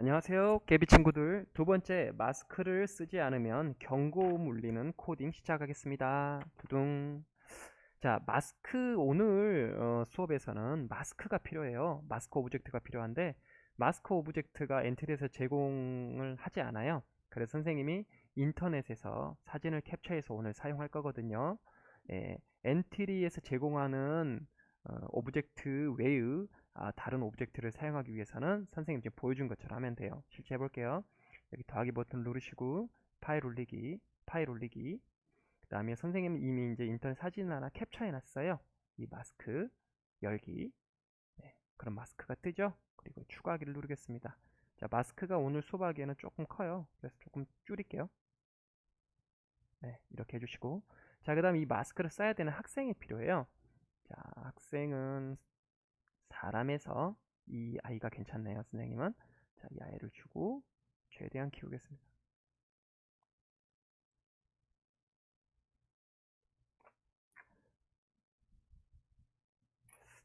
안녕하세요. 깨비 친구들. 두 번째, 마스크를 쓰지 않으면 경고음 울리는 코딩 시작하겠습니다. 두둥. 자, 마스크 오늘 어, 수업에서는 마스크가 필요해요. 마스크 오브젝트가 필요한데 마스크 오브젝트가 엔트리에서 제공을 하지 않아요. 그래서 선생님이 인터넷에서 사진을 캡처해서 오늘 사용할 거거든요. 예, 엔트리에서 제공하는 어, 오브젝트 외의 아, 다른 오브젝트를 사용하기 위해서는 선생님 지금 보여준 것처럼 하면 돼요. 실제 해볼게요. 여기 더하기 버튼 누르시고 파일 올리기, 파일 올리기. 그 다음에 선생님 이미 이제 인터넷 사진 하나 캡처해 놨어요. 이 마스크 열기. 네, 그럼 마스크가 뜨죠? 그리고 추가하기를 누르겠습니다. 자, 마스크가 오늘 수업하기에는 조금 커요. 그래서 조금 줄일게요. 네, 이렇게 해주시고. 자, 그 다음 이 마스크를 써야 되는 학생이 필요해요. 자, 학생은 사람에서 이 아이가 괜찮네요, 선생님은. 자, 이 아이를 주고 최대한 키우겠습니다.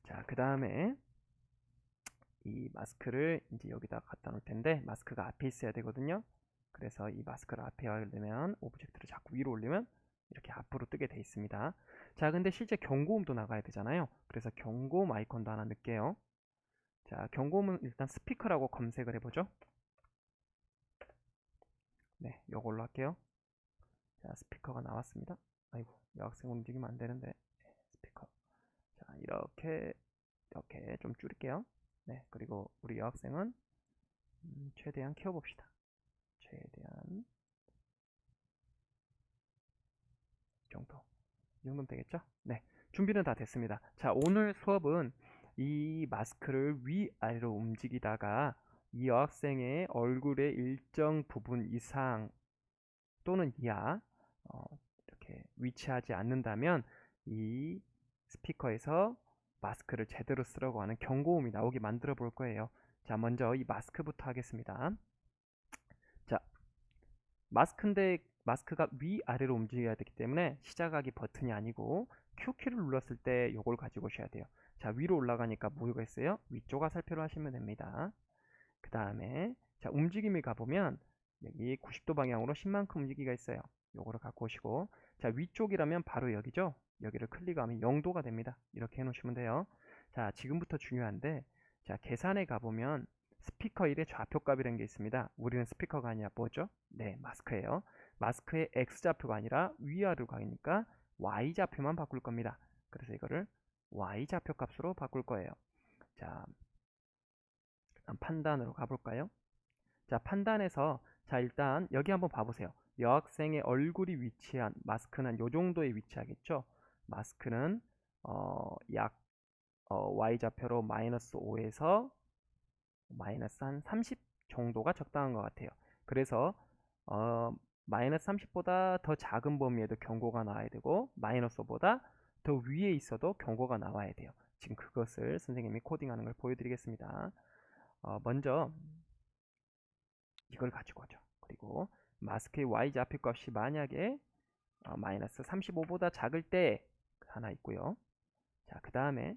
자, 그 다음에 이 마스크를 이제 여기다 갖다 놓을 텐데 마스크가 앞에 있어야 되거든요. 그래서 이 마스크를 앞에 하려면 오브젝트를 자꾸 위로 올리면 이렇게 앞으로 뜨게 돼 있습니다. 자, 근데 실제 경고음도 나가야 되잖아요. 그래서 경고음 아이콘도 하나 넣을게요. 자, 경고음은 일단 스피커라고 검색을 해보죠. 네, 요걸로 할게요. 자, 스피커가 나왔습니다. 아이고, 여학생 움직이면 안 되는데. 네, 스피커. 자, 이렇게, 이렇게 좀 줄일게요. 네, 그리고 우리 여학생은 음, 최대한 키워봅시다. 최대한 이 정도. 이 정도면 되겠죠? 네, 준비는 다 됐습니다. 자, 오늘 수업은 이 마스크를 위아래로 움직이다가 이 여학생의 얼굴의 일정 부분 이상 또는 이하 어, 이렇게 위치하지 않는다면 이 스피커에서 마스크를 제대로 쓰라고 하는 경고음이 나오게 만들어 볼 거예요. 자, 먼저 이 마스크부터 하겠습니다. 자, 마스크인데 마스크가 위아래로 움직여야 되기 때문에 시작하기 버튼이 아니고 Q키를 눌렀을 때 이걸 가지고 오셔야 돼요. 자, 위로 올라가니까 뭐가 있어요? 위쪽 화살표로 하시면 됩니다. 그 다음에 자, 움직임을 가보면 여기 90도 방향으로 10만큼 움직이가 있어요. 요거를 갖고 오시고 자, 위쪽이라면 바로 여기죠? 여기를 클릭하면 0도가 됩니다. 이렇게 해놓으시면 돼요. 자, 지금부터 중요한데 자, 계산에 가보면 스피커 1의 좌표값이라는 게 있습니다. 우리는 스피커가 아니라 뭐죠? 네, 마스크예요. 마스크의 X좌표가 아니라 위아래로 가니까 Y좌표만 바꿀 겁니다. 그래서 이거를 Y좌표 값으로 바꿀 거예요. 자, 판단으로 가볼까요? 자, 판단에서 자, 일단 여기 한번 봐보세요. 여학생의 얼굴이 위치한 마스크는 요 정도에 위치하겠죠? 마스크는 어, 약 어, Y좌표로 마이너스 5에서 마이너스 한 30 정도가 적당한 것 같아요. 그래서 어, 마이너스 30보다 더 작은 범위에도 경고가 나와야 되고 마이너스 5보다 더 위에 있어도 경고가 나와야 돼요. 지금 그것을 선생님이 코딩하는 걸 보여드리겠습니다. 어, 먼저 이걸 가지고 오죠. 그리고 마스크의 y좌표 값이 만약에 어, 마이너스 35보다 작을 때 하나 있고요. 자, 그 다음에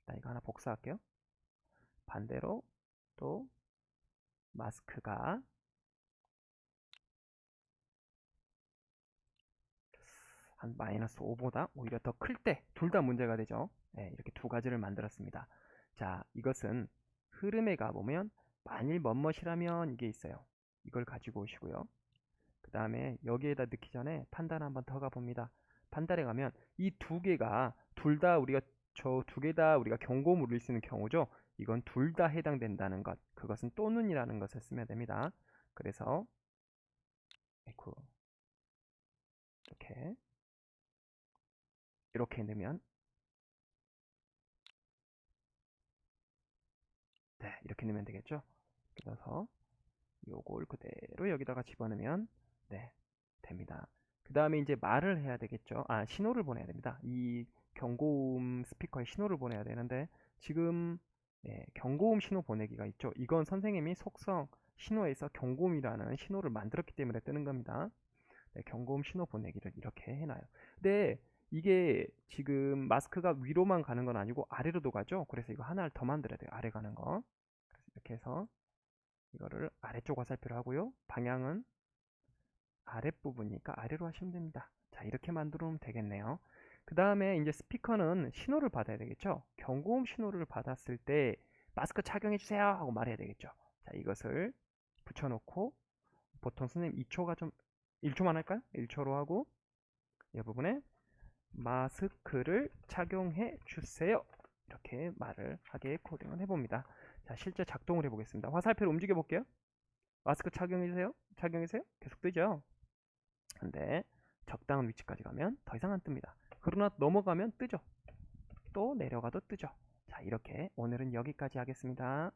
일단 이거 하나 복사할게요. 반대로 또 마스크가 한 마이너스 5보다 오히려 더 클 때 둘 다 문제가 되죠. 네, 이렇게 두 가지를 만들었습니다. 자, 이것은 흐름에 가보면 만일 멋멋이라면 이게 있어요. 이걸 가지고 오시고요. 그 다음에 여기에다 넣기 전에 판단 한번 더 가봅니다. 판단에 가면 이 두 개가 둘 다 우리가 저 두 개 다 우리가 수 있는 경우죠. 이건 둘 다 해당된다는 것. 그것은 또는이라는 것을 쓰면 됩니다. 그래서 에코 이렇게 이렇게 넣으면 네 이렇게 넣으면 되겠죠? 그래서 요걸 그대로 여기다가 집어넣으면 네 됩니다. 그 다음에 이제 말을 해야 되겠죠? 아 신호를 보내야 됩니다. 이 경고음 스피커에 신호를 보내야 되는데 지금 네, 경고음 신호 보내기가 있죠? 이건 선생님이 속성 신호에서 경고음이라는 신호를 만들었기 때문에 뜨는 겁니다. 네, 경고음 신호 보내기를 이렇게 해놔요. 근데 이게 지금 마스크가 위로만 가는 건 아니고 아래로도 가죠. 그래서 이거 하나를 더 만들어야 돼요. 아래 가는 거. 이렇게 해서 이거를 아래쪽 화살표로 하고요. 방향은 아랫부분이니까 아래로 하시면 됩니다. 자, 이렇게 만들어 놓으면 되겠네요. 그 다음에 이제 스피커는 신호를 받아야 되겠죠. 경고음 신호를 받았을 때 마스크 착용해 주세요 하고 말해야 되겠죠. 자, 이것을 붙여놓고 보통 선생님 2초가 좀 1초만 할까요? 1초로 하고 이 부분에 마스크를 착용해 주세요. 이렇게 말을 하게 코딩을 해봅니다. 자, 실제 작동을 해보겠습니다. 화살표를 움직여 볼게요. 마스크 착용해 주세요. 착용해 주세요. 계속 뜨죠. 근데 적당한 위치까지 가면 더 이상 안 뜹니다. 그러나 넘어가면 뜨죠. 또 내려가도 뜨죠. 자, 이렇게 오늘은 여기까지 하겠습니다.